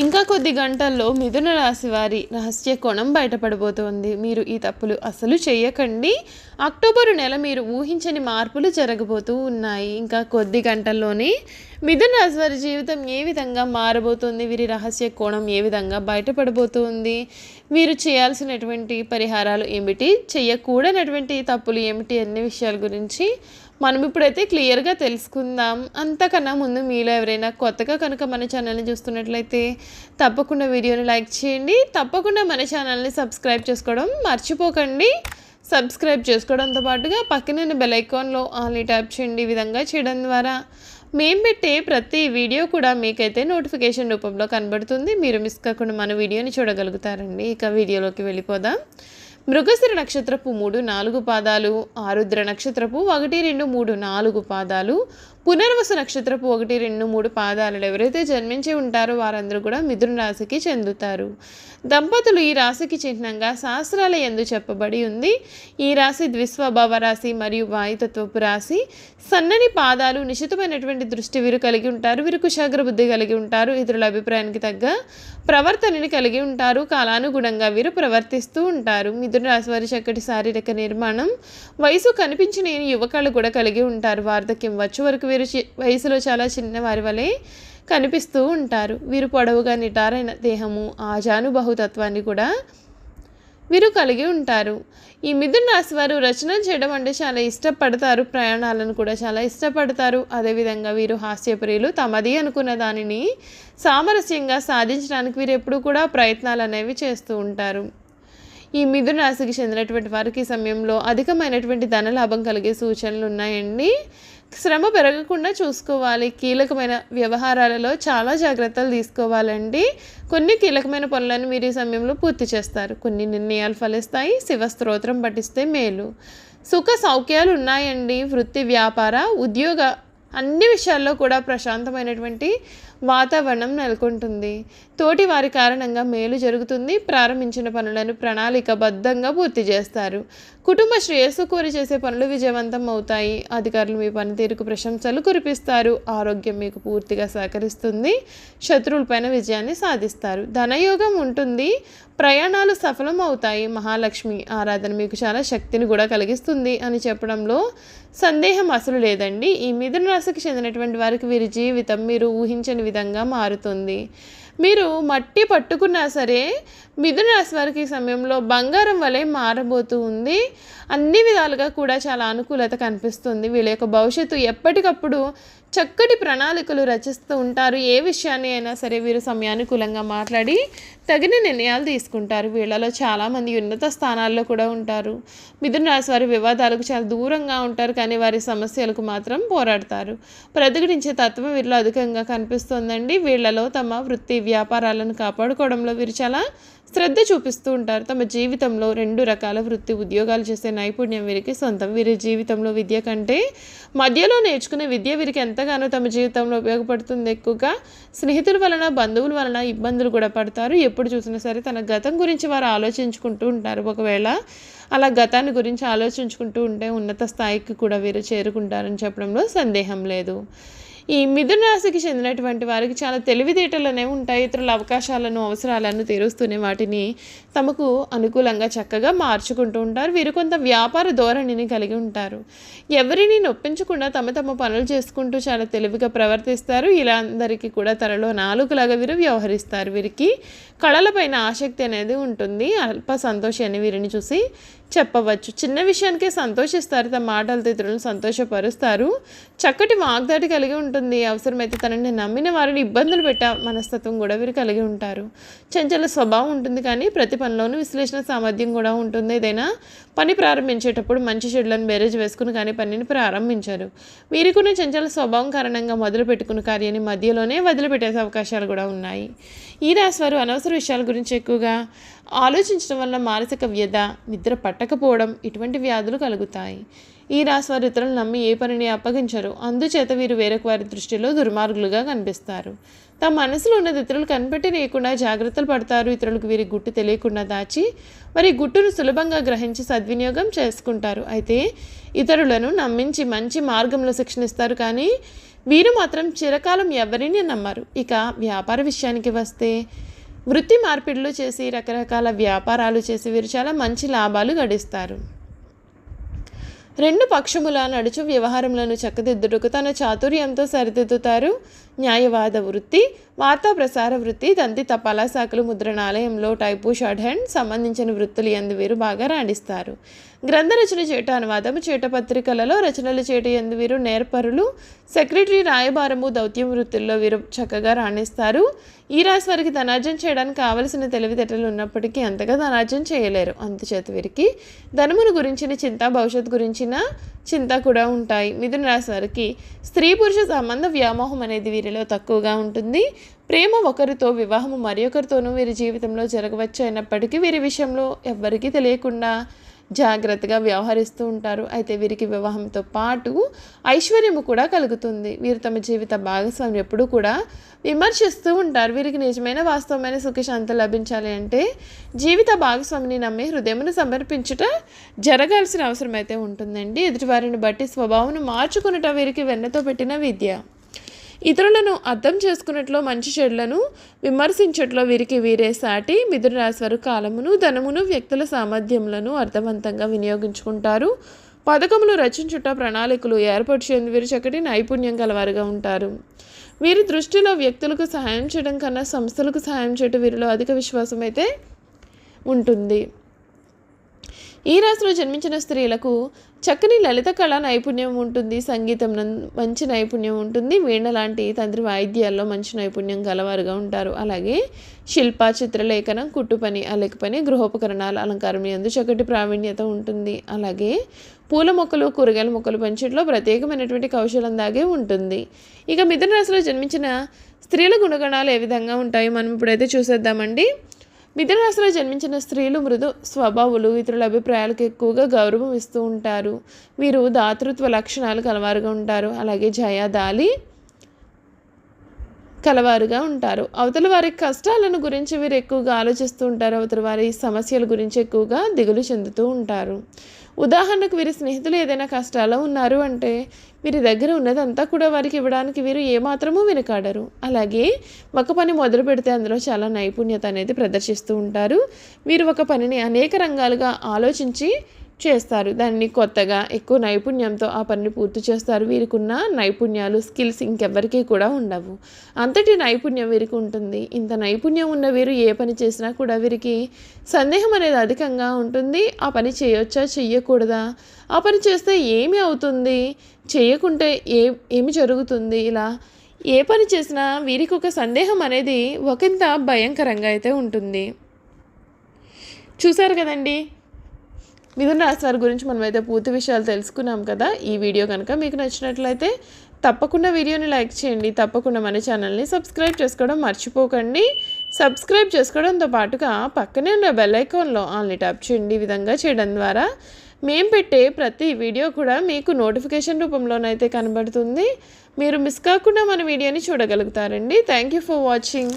ఇంకా కొద్ది గంటల్లో మిథున రాశి వారి రహస్య కోణం బయటపడబోతోంది. మీరు ఈ తప్పులు అసలు చేయకండి అక్టోబరు నెల మీరు ఊహించని మార్పులు జరగబోతూ ఉన్నాయి. ఇంకా కొద్ది గంటల్లోనే మిథున రాశి వారి జీవితం ఏ విధంగా మారబోతుంది? వీరి రహస్య కోణం ఏ విధంగా బయటపడబోతుంది? మీరు చేయాల్సినటువంటి పరిహారాలు ఏమిటి? చేయకూడనటువంటి తప్పులు ఏమిటి? అన్ని విషయాల గురించి మనం ఇప్పుడైతే క్లియర్గా తెలుసుకుందాం. అంతకన్నా ముందు మీలో ఎవరైనా కొత్తగా కనుక మన ఛానల్ని చూస్తున్నట్లయితే తప్పకుండా వీడియోని లైక్ చేయండి. తప్పకుండా మన ఛానల్ని సబ్స్క్రైబ్ చేసుకోవడం మర్చిపోకండి. సబ్స్క్రైబ్ చేసుకోవడంతో పాటుగా పక్కన బెల్ ఐకాన్లో ఆన్లీ ట్యాప్ చేయండి ఈ విధంగా చేయడం ద్వారా. మేము పెట్టే ప్రతి వీడియో కూడా మీకైతే నోటిఫికేషన్ రూపంలో కనబడుతుంది. మీరు మిస్ కాకుండా మన వీడియోని చూడగలుగుతారండి. ఇక వీడియోలోకి వెళ్ళిపోదాం. మృగశిర నక్షత్రపు మూడు నాలుగు పాదాలు ఆరుద్ర నక్షత్రపు ఒకటి రెండు మూడు నాలుగు పాదాలు పునర్వసు నక్షత్రపు ఒకటి రెండు మూడు పాదాలలో ఎవరైతే జన్మించి ఉంటారో వారందరూ కూడా మిథున రాశికి చెందుతారు. దంపతులు ఈ రాశికి చిహ్నంగా శాస్త్రాల ఎందు చెప్పబడి ఉంది. ఈ రాశి ద్విస్వభావ రాశి మరియు వాయుతత్వపు రాశి. సన్నని పాదాలు నిశితమైనటువంటి దృష్టి వీరు కలిగి ఉంటారు. వీరు కుశాగ్ర బుద్ధి కలిగి ఉంటారు. ఇతరుల అభిప్రాయానికి తగ్గ ప్రవర్తనని కలిగి ఉంటారు. కాలానుగుణంగా వీరు ప్రవర్తిస్తూ ఉంటారు. మిథున రాశి వారి చక్కటి శారీరక నిర్మాణం. వయసు కనిపించిన యువకాలు కూడా కలిగి ఉంటారు. వార్ధక్యం వచ్చే వరకు వీరు చి- వయసులో చాలా చిన్న వారి వలె కనిపిస్తూ ఉంటారు. వీరు పొడవుగా నిటారైన దేహము ఆజానుబహుతత్వాన్ని కూడా వీరు కలిగి ఉంటారు. ఈ మిథున రాశి వారు రచన చేయడం అంటే చాలా ఇష్టపడతారు. ప్రయాణాలను కూడా చాలా ఇష్టపడతారు. అదేవిధంగా వీరు హాస్యప్రియులు తమది అనుకున్న దానిని సామరస్యంగా సాధించడానికి వీరు ఎప్పుడూ కూడా ప్రయత్నాలు అనేవి చేస్తూ ఉంటారు. ఈ మిథున రాశికి చెందినటువంటి వారికి సమయంలో అధికమైనటువంటి ధనలాభం కలిగే సూచనలు ఉన్నాయండి. శ్రమ పెరగకుండా చూసుకోవాలి. కీలకమైన వ్యవహారాలలో చాలా జాగ్రత్తలు తీసుకోవాలండి. కొన్ని కీలకమైన పనులను మీరు ఈ సమయంలో పూర్తి చేస్తారు. కొన్ని నిర్ణయాలు ఫలిస్తాయి. శివ స్తోత్రం పఠిస్తే మేలు. సుఖ సౌఖ్యాలు ఉన్నాయండి. వృత్తి వ్యాపార ఉద్యోగ అన్ని విషయాల్లో కూడా ప్రశాంతమైనటువంటి వాతావరణం నెలకొంటుంది. తోటి వారి కారణంగా మేలు జరుగుతుంది. ప్రారంభించిన పనులను ప్రణాళికబద్ధంగా పూర్తి చేస్తారు. కుటుంబ శ్రేయస్సు కోరి చేసే పనులు విజయవంతం అవుతాయి. అధికారులు మీ పనితీరుకు ప్రశంసలు కురిపిస్తారు. ఆరోగ్యం మీకు పూర్తిగా సహకరిస్తుంది. శత్రువులపైన విజయాన్ని సాధిస్తారు. ధనయోగం ఉంటుంది. ప్రయాణాలు సఫలం అవుతాయి. మహాలక్ష్మి ఆరాధన మీకు చాలా శక్తిని కూడా కలిగిస్తుంది అని చెప్పడంలో సందేహం అసలు లేదండి. ఈ మిథున రాశికి చెందినటువంటి వారికి వీరి జీవితం మీరు ఊహించని విధంగా మారుతుంది. మీరు మట్టి పట్టుకున్నా సరే మిథున రాశి వారికి ఈ సమయంలో బంగారం వలె మారబోతూ ఉంది. అన్ని విధాలుగా కూడా చాలా అనుకూలత కనిపిస్తుంది. వీళ్ళ యొక్క భవిష్యత్తు ఎప్పటికప్పుడు చక్కటి ప్రణాళికలు రచిస్తూ ఉంటారు. ఏ విషయాన్ని అయినా సరే వీరు సమయానుకూలంగా మాట్లాడి తగిన నిర్ణయాలు తీసుకుంటారు. వీళ్ళలో చాలామంది ఉన్నత స్థానాల్లో కూడా ఉంటారు. మిథున రాశి వారి వివాదాలకు చాలా దూరంగా ఉంటారు. కానీ వారి సమస్యలకు మాత్రం పోరాడతారు. ప్రతిఘటించే తత్వం వీరిలో అధికంగా కనిపిస్తుంది. పొందండి వీళ్ళలో తమ వృత్తి వ్యాపారాలను కాపాడుకోవడంలో వీరు చాలా శ్రద్ధ చూపిస్తూ ఉంటారు. తమ జీవితంలో రెండు రకాల వృత్తి ఉద్యోగాలు చేసే నైపుణ్యం వీరికి సొంతం. వీరి జీవితంలో విద్య కంటే మధ్యలో నేర్చుకునే విద్య వీరికి ఎంతగానో తమ జీవితంలో ఉపయోగపడుతుంది ఎక్కువగా. స్నేహితుల వలన బంధువుల వలన ఇబ్బందులు కూడా పడతారు. ఎప్పుడు చూసినా సరే తన గతం గురించి వారు ఆలోచించుకుంటూ ఉంటారు. ఒకవేళ అలా గతాన్ని గురించి ఆలోచించుకుంటూ ఉంటే ఉన్నత స్థాయికి కూడా వీరు చేరుకుంటారని చెప్పడంలో సందేహం లేదు. ఈ మిథున రాశికి చెందినటువంటి వారికి చాలా తెలివితేటలనే అనేవి ఉంటాయి ఇతరుల అవకాశాలను అవసరాలను తీరుస్తూనే వాటిని తమకు అనుకూలంగా చక్కగా మార్చుకుంటూ ఉంటారు. వీరు కొంత వ్యాపార ధోరణిని కలిగి ఉంటారు. ఎవరిని నొప్పించకుండా తమ తమ పనులు చేసుకుంటూ చాలా తెలివిగా ప్రవర్తిస్తారు. ఇలా అందరికీ కూడా తనలో నాలుగులాగా వీరు వ్యవహరిస్తారు. వీరికి కళలపైన ఆసక్తి అనేది ఉంటుంది. అల్ప సంతోషాన్ని అని వీరిని చూసి చెప్పవచ్చు. చిన్న విషయానికే సంతోషిస్తారు. తమ మాటలతో ఇతరులను సంతోషపరుస్తారు. చక్కటి వాగ్దాటి కలిగి ఉంటుంది. అవసరమైతే తనని నమ్మిన వారిని ఇబ్బందులు పెట్టే మనస్తత్వం కూడా వీరు కలిగి ఉంటారు. చంచల స్వభావం ఉంటుంది కానీ ప్రతి పనిలోనూ విశ్లేషణ సామర్థ్యం కూడా ఉంటుంది. ఏదైనా పని ప్రారంభించేటప్పుడు మంచి చెడులను బేరేజ్ వేసుకుని కానీ పనిని ప్రారంభించారు. వీరికున్న చంచల స్వభావం కారణంగా మొదలు పెట్టుకున్న కార్యాన్ని మధ్యలోనే వదిలిపెట్టే అవకాశాలు కూడా ఉన్నాయి. ఈ రాశి వారు అనవసర విషయాల గురించి ఎక్కువగా ఆలోచించడం వల్ల మానసిక వ్యధ నిద్ర పట్టకపోవడం ఇటువంటి వ్యాధులు కలుగుతాయి. ఈ రాశి వారు ఇతరులను నమ్మి ఏ పనిని అప్పగించరు. అందుచేత వీరు వేరొక వారి దృష్టిలో దుర్మార్గులుగా కనిపిస్తారు. తమ మనసులో ఉన్నది ఇతరులు కనిపెట్టి లేకుండా జాగ్రత్తలు పడతారు. ఇతరులకు వీరి గుట్టు తెలియకుండా దాచి వారి గుట్టును సులభంగా గ్రహించి సద్వినియోగం చేసుకుంటారు. అయితే ఇతరులను నమ్మించి మంచి మార్గంలో శిక్షణ ఇస్తారు కానీ వీరు మాత్రం చిరకాలం ఎవరిని నమ్మరు. ఇక వ్యాపార విషయానికి వస్తే వృత్తి మార్పిడులు చేసి రకరకాల వ్యాపారాలు చేసి వీరు చాలా మంచి లాభాలు గడిస్తారు. రెండు పక్షముల నడుచు వ్యవహారములను చక్కదిద్దుటకు తన చాతుర్యంతో సరిదిద్దుతారు. న్యాయవాద వృత్తి వార్తా ప్రసార వృత్తి దంతి తపాలా శాఖలు ముద్రణాలయంలో టైపు షార్ట్ హ్యాండ్ సంబంధించిన వృత్తులు ఎందు వీరు బాగా రాణిస్తారు. గ్రంథ రచన చేట అనువాదము చేట పత్రికలలో రచనలు చేట ఎందు వీరు నేర్పరులు సెక్రటరీ రాయబారము దౌత్యం వృత్తుల్లో వీరు చక్కగా రాణిస్తారు. ఈ రాశి వారికి ధనార్జన చేయడానికి కావలసిన తెలివితేటలు ఉన్నప్పటికీ అంతగా ధనార్జన చేయలేరు. అందుచేత వీరికి ధనమును గురించిన చింత భవిష్యత్తు గురించిన చింత కూడా ఉంటాయి. మిథున రాశి వారికి స్త్రీ పురుష సంబంధ వ్యామోహం అనేది వీరిలో తక్కువగా ఉంటుంది. ప్రేమ ఒకరితో వివాహము మరి ఒకరితోనూ వీరి జీవితంలో జరగవచ్చు అయినప్పటికీ వీరి విషయంలో ఎవ్వరికీ తెలియకుండా జాగ్రత్తగా వ్యవహరిస్తూ ఉంటారు. అయితే వీరికి వివాహంతో పాటు ఐశ్వర్యము కూడా కలుగుతుంది. వీరు తమ జీవిత భాగస్వామి ఎప్పుడూ కూడా విమర్శిస్తూ ఉంటారు. వీరికి నిజమైన వాస్తవమైన సుఖశాంతి లభించాలి అంటే జీవిత భాగస్వామిని నమ్మి హృదయమును సమర్పించుట జరగాల్సిన అవసరం అయితే ఉంటుందండి. ఎదుటివారిని బట్టి స్వభావం మార్చుకునుట వీరికి వెన్నతో పెట్టిన విద్య. ఇతరులను అర్థం చేసుకున్నట్లో మంచి చెడులను విమర్శించట్లో వీరికి వీరే సాటి మిథున వారు కాలమును ధనమును వ్యక్తుల సామర్థ్యములను అర్థవంతంగా వినియోగించుకుంటారు. పథకములు రచించుట ప్రణాళికలు ఏర్పరిచేందుకు వీరు చక్కటి నైపుణ్యం గలవారుగా ఉంటారు. వీరి దృష్టిలో వ్యక్తులకు సహాయం చేయడం కన్నా సంస్థలకు సహాయం చేయడం వీరిలో అధిక విశ్వాసం అయితే ఉంటుంది. ఈ రాశిలో జన్మించిన స్త్రీలకు చక్కని లలిత కళ నైపుణ్యం ఉంటుంది సంగీతం మంచి నైపుణ్యం ఉంటుంది వీణ లాంటి తంత్రి వాయిద్యాల్లో మంచి నైపుణ్యం గలవారుగా ఉంటారు. అలాగే శిల్ప చిత్రలేఖనం కుట్టు పని అలెక పని గృహోపకరణాల అలంకారం ఎందు చక్కటి ప్రావీణ్యత ఉంటుంది. అలాగే పూల మొక్కలు కూరగాయల మొక్కలు పెంచడంలో ప్రత్యేకమైనటువంటి కౌశలం దాగే ఉంటుంది. ఇక మిథున రాశిలో జన్మించిన స్త్రీల గుణగణాలు ఏ విధంగా ఉంటాయో మనం ఇప్పుడైతే చూసేద్దామండి. మిథునరాశిలో జన్మించిన స్త్రీలు మృదు స్వభావులు ఇతరుల అభిప్రాయాలకు ఎక్కువగా గౌరవం ఇస్తూ ఉంటారు. వీరు దాతృత్వ లక్షణాలు కలవారుగా ఉంటారు. అలాగే జయాదాలి కలవారుగా ఉంటారు. అవతల వారి కష్టాలను గురించి వీరు ఎక్కువగా ఆలోచిస్తూ ఉంటారు. అవతల వారి సమస్యల గురించి ఎక్కువగా దిగులు చెందుతూ ఉంటారు. ఉదాహరణకు వీరి స్నేహితులు ఏదైనా కష్టాల్లో ఉన్నారు అంటే వీరి దగ్గర ఉన్నదంతా కూడా వారికి ఇవ్వడానికి వీరు ఏమాత్రమూ వెనకాడరు. అలాగే ఒక పని మొదలు పెడితే అందులో చాలా నైపుణ్యత అనేది ప్రదర్శిస్తూ ఉంటారు. వీరు ఒక పనిని అనేక రంగాలుగా ఆలోచించి చేస్తారు. దాన్ని కొత్తగా ఎక్కువ నైపుణ్యంతో ఆ పనిని పూర్తి చేస్తారు. వీరికి ఉన్న నైపుణ్యాలు స్కిల్స్ ఇంకెవ్వరికీ కూడా ఉండవు. అంతటి నైపుణ్యం వీరికి ఉంటుంది. ఇంత నైపుణ్యం ఉన్న వీరు ఏ పని చేసినా కూడా వీరికి సందేహం అనేది అధికంగా ఉంటుంది. ఆ పని చేయొచ్చా? చెయ్యకూడదా? ఆ పని చేస్తే ఏమి అవుతుంది? చేయకుంటే ఏ ఏమి జరుగుతుంది? ఇలా ఏ పని చేసినా వీరికి ఒక సందేహం అనేది ఒకంత భయంకరంగా అయితే ఉంటుంది. చూసారు కదండి? మిథున రాశి వారి గురించి మనమైతే పూర్తి విషయాలు తెలుసుకున్నాం కదా ఈ వీడియో కనుక మీకు నచ్చినట్లయితే తప్పకుండా వీడియోని లైక్ చేయండి తప్పకుండా మన ఛానల్ని సబ్స్క్రైబ్ చేసుకోవడం మర్చిపోకండి. సబ్స్క్రైబ్ చేసుకోవడంతో పాటుగా పక్కనే ఉన్న బెల్ ఐకాన్లో ఆన్లీ ట్యాప్ చేయండి ఈ విధంగా చేయడం ద్వారా మేము పెట్టే ప్రతి వీడియో కూడా మీకు నోటిఫికేషన్ రూపంలోనైతే కనబడుతుంది. మీరు మిస్ కాకుండా మన వీడియోని చూడగలుగుతారండి. Thank you for watching.